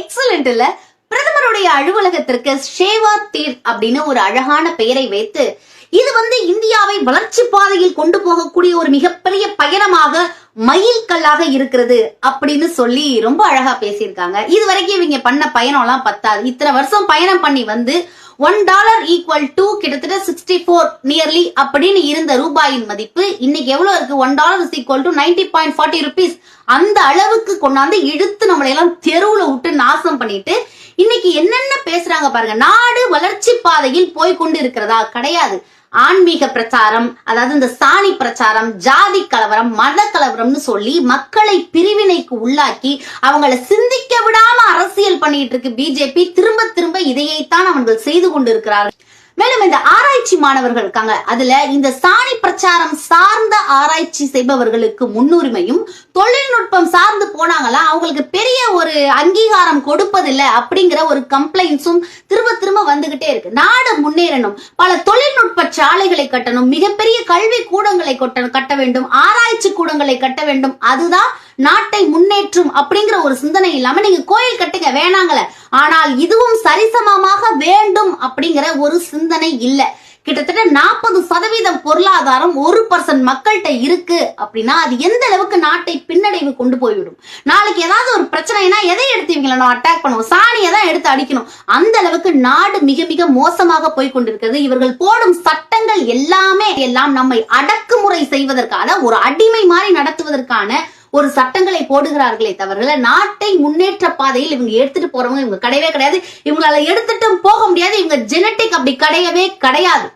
Excellent இல்ல பிரதமருடைய அலுவலகத்திற்கு ஷேவா தீர் அப்படின்னு ஒரு அழகான பெயரை வைத்து இது வந்து இந்தியாவை வளர்ச்சி பாதையில் கொண்டு போகக்கூடிய ஒரு மிகப்பெரிய பயணமாக மைல் கல்லாக இருக்கிறது அப்படின்னு சொல்லி ரொம்ப அழகா பேசியிருக்காங்க. இது வரைக்கும் இவங்க பண்ண பயணம் எல்லாம் பத்தாது. இத்தனை வருஷம் பயணம் பண்ணி வந்து ஒன் டாலர் ஈக்குவல் டு கிட்டத்தட்ட சிக்ஸ்டி ஃபோர் நியர்லி அப்படின்னு இருந்த ரூபாயின் மதிப்பு இன்னைக்கு எவ்வளவு இருக்கு? One dollar is equal to ninety point forty rupees அந்த அளவுக்கு கொண்டாந்து இழுத்து நம்மளை எல்லாம் தெருவுல விட்டு நாசம் பண்ணிட்டு இன்னைக்கு என்னென்ன பேசுறாங்க பாருங்க. நாடு வளர்ச்சி பாதையில் போய் கொண்டு இருக்கிறதா? கிடையாது. ஆன்மீக பிரச்சாரம் அதாவது இந்த சாணி பிரச்சாரம் ஜாதி கலவரம் மத கலவரம்னு சொல்லி மக்களை பிரிவினைக்கு உள்ளாக்கி அவங்கள சிந்திக்க விடாம பண்ணிட்டு இருக்கு பிஜேபி. திரும்ப திரும்ப இதையைத்தான் அவர்கள் செய்து கொண்டிருக்கிறார்கள். மேலும் இந்த ஆராய்ச்சி மாணவர்கள் இருக்காங்க அதுல இந்த சாணி பிரச்சாரம் சார்ந்த ஆராய்ச்சி செய்பவர்களுக்கு முன்னுரிமையும் தொழில்நுட்பம் சார்ந்து போனாங்களா? அவங்களுக்கு பெரிய ஒரு அங்கீகாரம் கொடுப்பதில்லை அப்படிங்கிற ஒரு கம்ப்ளைண்ட்ஸும் திரும்ப திரும்ப வந்துகிட்டே இருக்கு. நாடு முன்னேறணும். பல தொழில்நுட்ப சாலைகளை கட்டணும். மிகப்பெரிய கல்வி கூடங்களை கட்ட வேண்டும். ஆராய்ச்சி கூடங்களை கட்ட வேண்டும். அதுதான் நாட்டை முன்னேற்றும் அப்படிங்கிற ஒரு சிந்தனை இல்லாம நீங்க கோயில் கட்டுங்க வேணாங்களே ஆனால் இதுவும் சரிசமமாக வேண்டும் அப்படிங்கிற ஒரு சிந்தனை இல்ல. கிட்டத்தட்ட நாற்பது சதவீதம் பொருளாதாரம் ஒரு பர்சன்ட் மக்கள்கிட்ட இருக்கு அப்படின்னா அது எந்த அளவுக்கு நாட்டை பின்னடைவு கொண்டு போய்விடும்? நாளைக்கு ஏதாவது ஒரு பிரச்சனைனா எதை எடுத்து இவங்களை நம்ம அட்டாக் பண்ணுவோம்? சாணியை தான் எடுத்து அடிக்கணும். அந்த அளவுக்கு நாடு மிக மிக மோசமாக போய் கொண்டிருக்கிறது இவர்கள் போடும் சட்டங்கள் எல்லாமே எல்லாம் நம்மை அடக்குமுறை செய்வதற்கான ஒரு அடிமை மாதிரி நடத்துவதற்கான ஒரு சட்டங்களை போடுகிறார்களே தவிர நாட்டை முன்னேற்ற பாதையில் இவங்க எடுத்துட்டு போறவங்க இவங்க கிடையவே கிடையாது. இவங்களால எடுத்துட்டும் போக முடியாது. இவங்க ஜெனட்டிக் அப்படி கிடையவே கிடையாது.